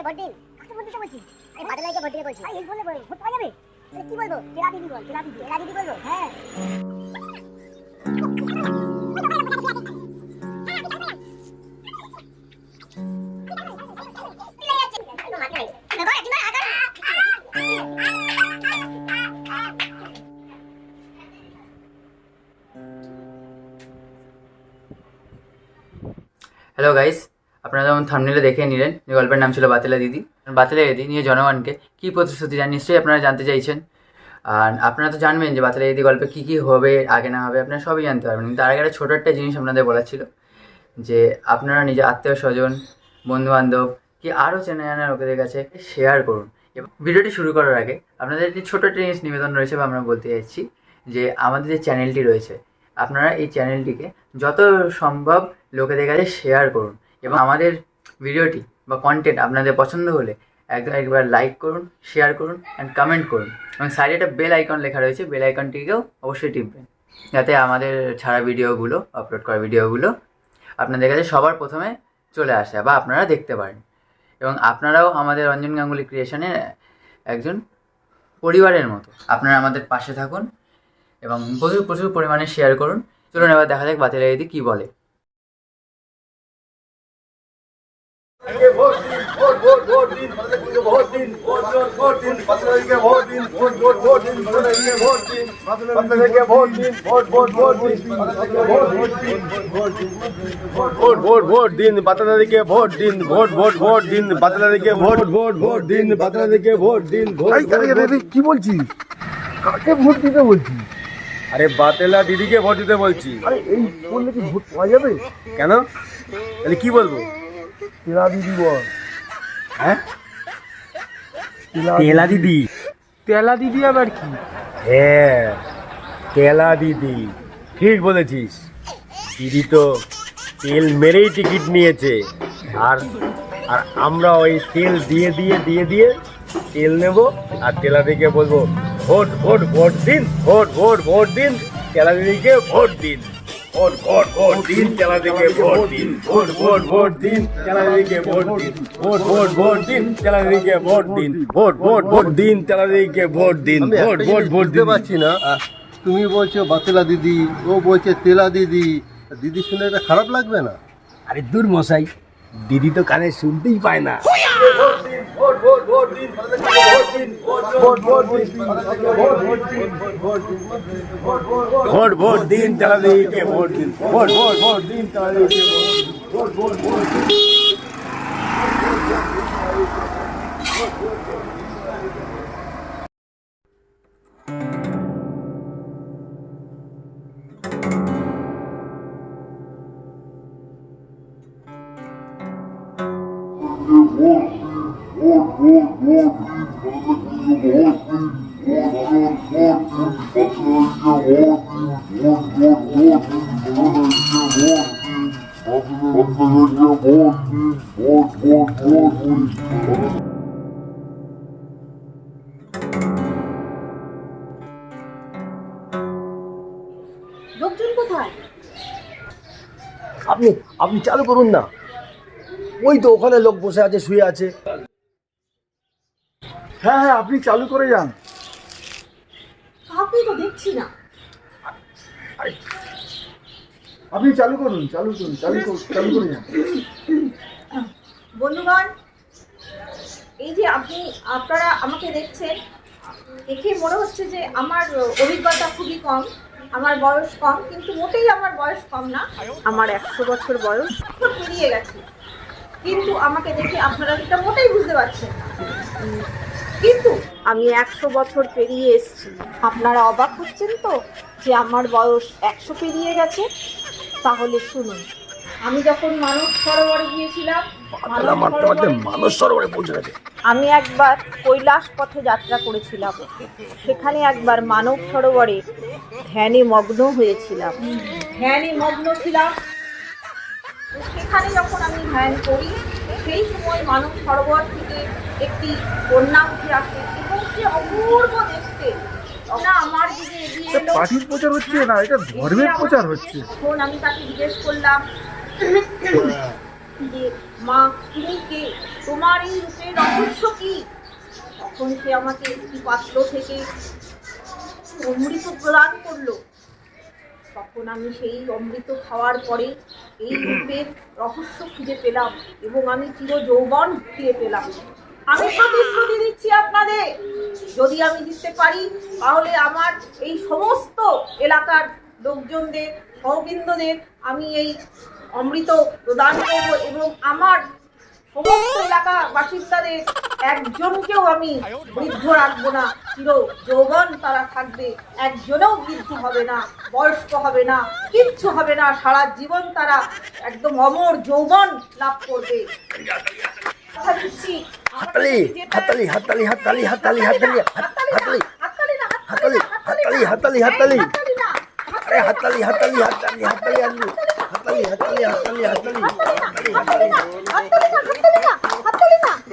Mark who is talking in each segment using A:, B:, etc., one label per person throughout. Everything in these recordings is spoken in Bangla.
A: লাগে ভোট দিন? কাকে ভোট দিতে বলছিস এই বাদল ভাইকে ভোট দিতে বলছি এই বলে বল ভোট পাওয়া যাবে? কি বলব? তেরা দিদি বল, তেরা দিদি তেরা দিদি বলব হ্যাঁ।
B: হ্যালো গাইস আপনারা যেমন থামনেলে দেখে নিলেন যে গল্পের নাম ছিল বাতিলা দিদি। বাতেলা দিদি নিয়ে জনগণকে কী প্রতিশ্রুতি দেন নিশ্চয়ই আপনারা জানতে চাইছেন। আর আপনারা তো জানবেন যে বাতেলা দিদি গল্পে কী কী হবে, আগে না হবে, আপনারা সবই জানতে পারবেন। কিন্তু আগে একটা ছোটো একটা জিনিস আপনাদের বলার ছিল যে আপনারা নিজের আত্মীয় স্বজন, বন্ধুবান্ধব কি আরও চেনা জানা লোকেদের কাছে শেয়ার করুন। এবং ভিডিওটি শুরু করার আগে আপনাদের একটি ছোটো একটা জিনিস নিবেদন রয়েছে বা আমরা বলতে চাইছি যে আমাদের যে চ্যানেলটি রয়েছে, আপনারা এই চ্যানেলটিকে যত সম্ভব লোকেদের কাছে শেয়ার করুন। এবং আমাদের ভিডিওটি বা কন্টেন্ট আপনাদের পছন্দ হলে একবার লাইক করুন শেয়ার করুন অ্যান্ড কমেন্ট করুন। এবং সাইডে একটা বেল আইকন লেখা রয়েছে বেল আইকনটিকেও অবশ্যই টিপবেন, যাতে আমাদের ছাড়া ভিডিওগুলো আপলোড করা ভিডিওগুলো আপনাদের কাছে সবার প্রথমে চলে আসে বা আপনারা দেখতে পারেন। এবং আপনারাও আমাদের রঞ্জন গাঙ্গুলি ক্রিয়েশনের একজন পরিবারের মতো। আপনারা আমাদের পাশে থাকুন এবং প্রচুর প্রচুর পরিমাণে শেয়ার করুন। চলুন এবার দেখা যাক বাতিল দিদি কী বলে।
C: ভোট দিন ভোট ভোট ভোট দিন ভোট দিন ভোট ভোট ভোট দিন বাদলাকে ভোট দিন ভোট ভোট ভোট দিন বাদলাকে ভোট দিন বাদলাকে ভোট দিন ভোট ভোট ভোট দিন ভোট ভোট ভোট দিন বাদলাকে ভোট দিন ভোট ভোট ভোট দিন বাদলাকে ভোট ভোট ভোট দিন বাদলাকে ভোট দিন ভোট
D: কি বলছিস কাকে ভোট দিতে বলছিস
C: আরে বাতেলা দিদিকে ভোট দিতে বলছি
D: আরে এই বললে কি ভোট পাওয়া যাবে
C: কেন তাহলে কি বলব
D: তেরা দিদি বল।
C: হ্যাঁ? তেলা দিদি
D: তেলা দিদি আবার কি?
C: হ্যাঁ তেলা দিদি ঠিক বলেছিস। দিদি তো তেল মেরেই টিকিট নিয়েছে। আর আর আমরা ওই তেল দিয়ে দিয়ে দিয়ে দিয়ে তেল নেব আর তেলা দিদিকে বলব ভোট ভোট ভোট দিন ভোট ভোট ভোট দিন। তেলা দিদিকে ভোট দিন। ভোট ভোট ভোট দিন তেলা দিদিকে ভোট দিন। ভোট ভোট ভোট দিন তেলা দিদিকে ভোট দিন। ভোট ভোট ভোট দিন তেলা দিদিকে ভোট দিন। ভোট ভোট ভোট দিন তেলা দিদিকে ভোট দিন। ভোট ভোট ভোট দিন।
D: পারছি না। তুমি বলছো বাতেলা দিদি ও বলছে তেলা দিদি। দিদি শুনে এটা খারাপ লাগবে না?
C: আরে দূর মশাই দিদি তো কানে শুনতেই পায় না। ভোট ভোট দিন তেলা দিদিকে ভোট দিন ভোট ভোট ভোট দিন তেলা দিদিকে ভোট ভোট ভোট
D: আপনি আপনি চালু করুন না। ওই তো ওখানে লোক বসে আছে শুয়ে আছে। হ্যাঁ হ্যাঁ আপনি চালু করে যান।
E: তো দেখছি না।
D: আপনি চালু করুন চালু করুন চালু করুন চালু করে যান।
E: বন্ধুগণ এই যে আপনি আপনারা আমাকে দেখছেন দেখে মনে হচ্ছে যে আমার অভিজ্ঞতা খুবই কম আমার বয়স কম কিন্তু মোটেই আমার বয়স কম না আমার একশো বছর বয়স। খুব পেরিয়ে গেছে। কিন্তু আমাকে দেখে আপনারা এটা মোটেই বুঝতে পারছেন না। কিন্তু আমি একশো বছর পেরিয়ে এসেছি। আপনারা অবাক হচ্ছেন তো যে আমার বয়স একশো পেরিয়ে গেছে? তাহলে শুনুন আমি যখন মানব সরোবরে গিয়েছিলাম মানব সরোবরে
D: সরোবরে পৌঁছে গেছে।
E: আমি একবার কৈলাস পথে যাত্রা করেছিলাম। সেখানে একবার মানব সরোবরে ধ্যানে মগ্ন হয়েছিলাম। ধ্যানে মগ্ন ছিলাম। তো সেখানে যখন আমি ধ্যান করি সেই সময় মানব সরোবর থেকে একটি কন্যা উঠে আসে এবং সে অপূর্ব দেখতে। না আমার দিকে এগিয়ে এলো।
D: পার্টির প্রচার হচ্ছে না এটা ধর্মের প্রচার হচ্ছে?
E: তখন আমি তাকে জিজ্ঞেস করলাম যে মা তুমি কে? তোমার এই রূপের রহস্য কি? তখন সে আমাকে একটি পাত্র থেকে অমৃত প্রদান করল। তখন আমি সেই অমৃত খাওয়ার পরে এই রূপের রহস্য খুঁজে পেলাম এবং আমি চির যৌবন ফিরে পেলাম। আমি প্রতিশ্রুতি দিচ্ছি আপনাদের, যদি আমি জিততে পারি, তাহলে আমার এই সমস্ত এলাকার লোকজনদের, সহবৃন্দদের আমি এই অমৃত প্রদান করব এবং আমার সমস্ত এলাকা বাসিন্দাদের একজনকেও আমি বৃদ্ধ রাখব না চির যৌবন তারা থাকবে একজনেও বৃদ্ধ হবে না বয়স্ক হবে না কিচ্ছু হবে না সারা জীবন তারা একদম অমর যৌবন লাভ করবে
C: হাততালি হাততালি
E: না,
C: হাততালি,
E: হাততালি,
C: হাততালি, হাততালি।
E: এই, হাততালি না,
C: আরে হাততালি হাততালি হাততালি হাততালি আনলু হাততালি হাততালি হাততালি হাততালি হাততালি হাততালি
E: হাততালি না,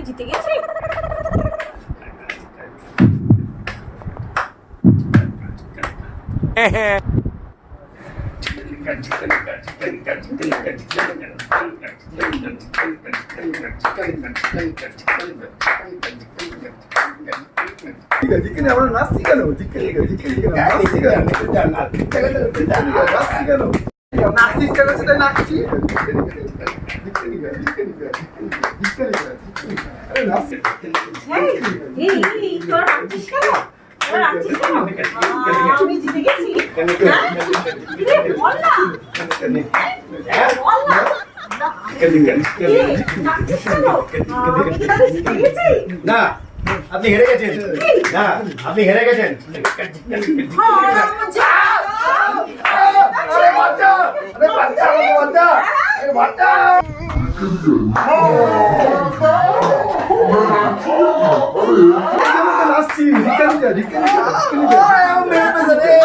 E: আমি তো তাহলে জিতে গেছি
F: জিজ্ঞেস আমরা নাচছি কেন জিজ্ঞেস জিজ্ঞেস কেন নাচছি কেন নাচছি কেন সেটা নাচছি।
E: হ্যাঁ? না। হ্যাঁ,
C: আপনি হেরে গেছেন না আপনি হেরে গেছেন
E: হ্যাঁ, আমার যা।
F: আরে